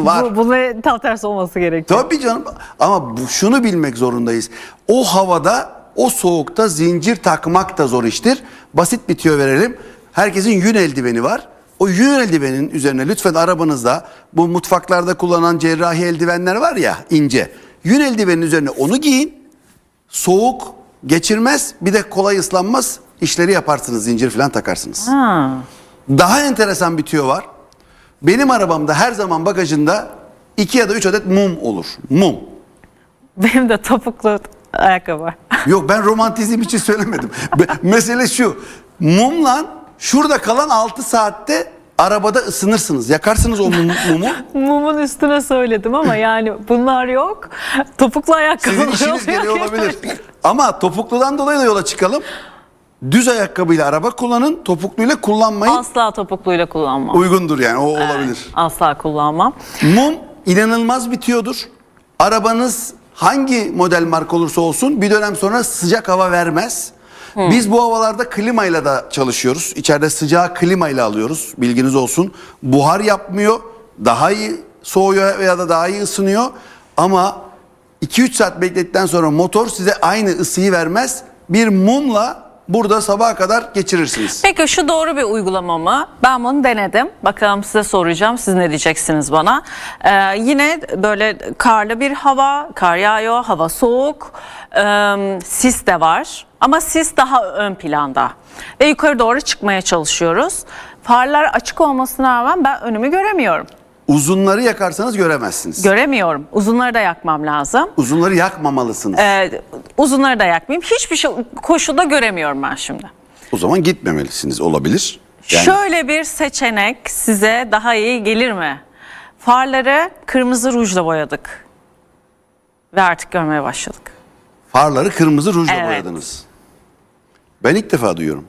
etkisi var. Bu, bunun tam tersi olması gerekiyor. Tabii canım ama bu, şunu bilmek zorundayız. O havada, o soğukta zincir takmak da zor iştir. Basit bir tüyo verelim. Herkesin yün eldiveni var. O yün eldivenin üzerine lütfen arabanızda bu mutfaklarda kullanılan cerrahi eldivenler var ya ince. Yün eldivenin üzerine onu giyin. Soğuk geçirmez bir de kolay ıslanmaz. İşleri yaparsınız zincir falan takarsınız. Ha. Daha enteresan bir tüyo var. Benim arabamda her zaman bagajında iki ya da üç adet mum olur. Mum. Benim de topuklu ayakkabı var. Yok ben romantizm için söylemedim. Be- Mesele şu. Mumla şurada kalan 6 saatte arabada ısınırsınız. Yakarsınız o mum- mumu. Mumun üstüne söyledim ama yani bunlar yok. Topuklu ayakkabı Sizin işiniz gereği olabilir. Ama topukludan dolayı da yola çıkalım. Düz ayakkabıyla araba kullanın, topukluyla kullanmayın. Asla topukluyla kullanmam. Uygundur yani o olabilir. Asla kullanmam. Mum inanılmaz bitiyordur. Arabanız hangi model marka olursa olsun bir dönem sonra sıcak hava vermez. Biz bu havalarda klimayla da çalışıyoruz. İçeride sıcağı klimayla alıyoruz. Bilginiz olsun. Buhar yapmıyor. Daha iyi soğuyor veya da daha iyi ısınıyor. Ama 2-3 saat bekledikten sonra motor size aynı ısıyı vermez. Bir mumla burada sabaha kadar geçirirsiniz. Peki şu doğru bir uygulama mı? Ben bunu denedim. Bakalım size soracağım. Siz ne diyeceksiniz bana? Ee, yine böyle karlı bir hava, kar yağıyor, hava soğuk, ee, sis de var. Ama sis daha ön planda. Ve yukarı doğru çıkmaya çalışıyoruz. Farlar açık olmasına rağmen ben önümü göremiyorum. Uzunları yakarsanız göremezsiniz. Göremiyorum. Uzunları da yakmam lazım. Uzunları yakmamalısınız. Ee, uzunları da yakmayayım. Hiçbir şey koşulda göremiyorum ben şimdi. O zaman gitmemelisiniz olabilir. Yani Şöyle bir seçenek size daha iyi gelir mi? Farları kırmızı rujla boyadık. Ve artık görmeye başladık. farları kırmızı rujla Evet. boyadınız. Ben ilk defa duyuyorum.